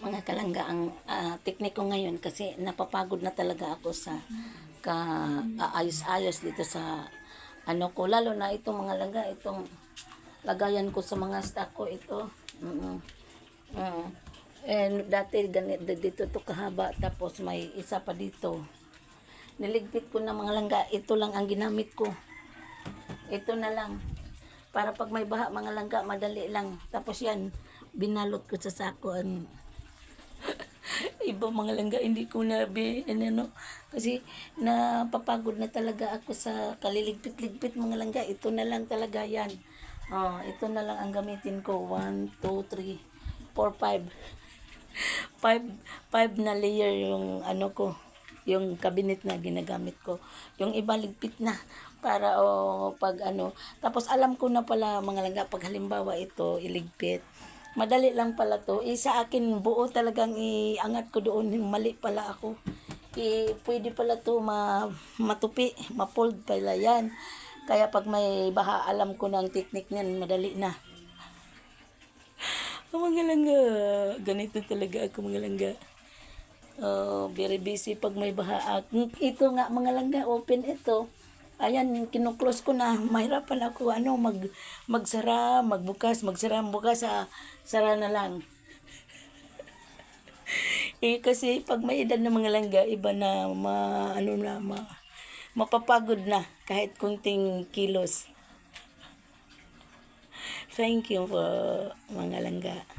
mga kalangga ang ah, teknik ko ngayon kasi napapagod na talaga ako sa ka ayos-ayos dito sa ano ko. Lalo na itong mga langga itong lagayan ko sa mga stock ko ito. Mm mm and dati ganito dito to kahaba tapos may isa pa dito. Niligpit ko ng mga langga ito lang ang ginamit ko. Ito na lang. Para pag may baha mga langga madali lang. Tapos yan binalot ko sa sako ang iba mga langga hindi ko na bi ano kasi napapagod na talaga ako sa kaliligpit-ligpit mga langga. Ito na lang talaga yan. Oh ito na lang ang gamitin ko. 1 2 3 4 5 5 5 na layer yung ano ko yung cabinet na ginagamit ko. Yung iba ligpit na para o pag ano. Tapos alam ko na pala mga langga pag halimbawa ito iligpit madali lang pala to. Eh, sa akin buo talagang iangat ko doon. Mali pala ako. Eh, pwede pala to ma, matupi mapold pala yan. Kaya pag may baha alam ko na ang technique niyan madali na. Oh, mga langga ganito talaga ako mga langga. Oh, very busy pag may baha. Ito nga mga langga, open ito. Ayan, kinuklose ko na. Mahirapan ako ano, mag, magsara, magbukas, magsara, bukas, ah, sara na lang. eh, kasi pag may edad na mga langga, iba na, ma, ano na, ma, mapapagod na kahit kunting kilos. Thank you po, mga langga.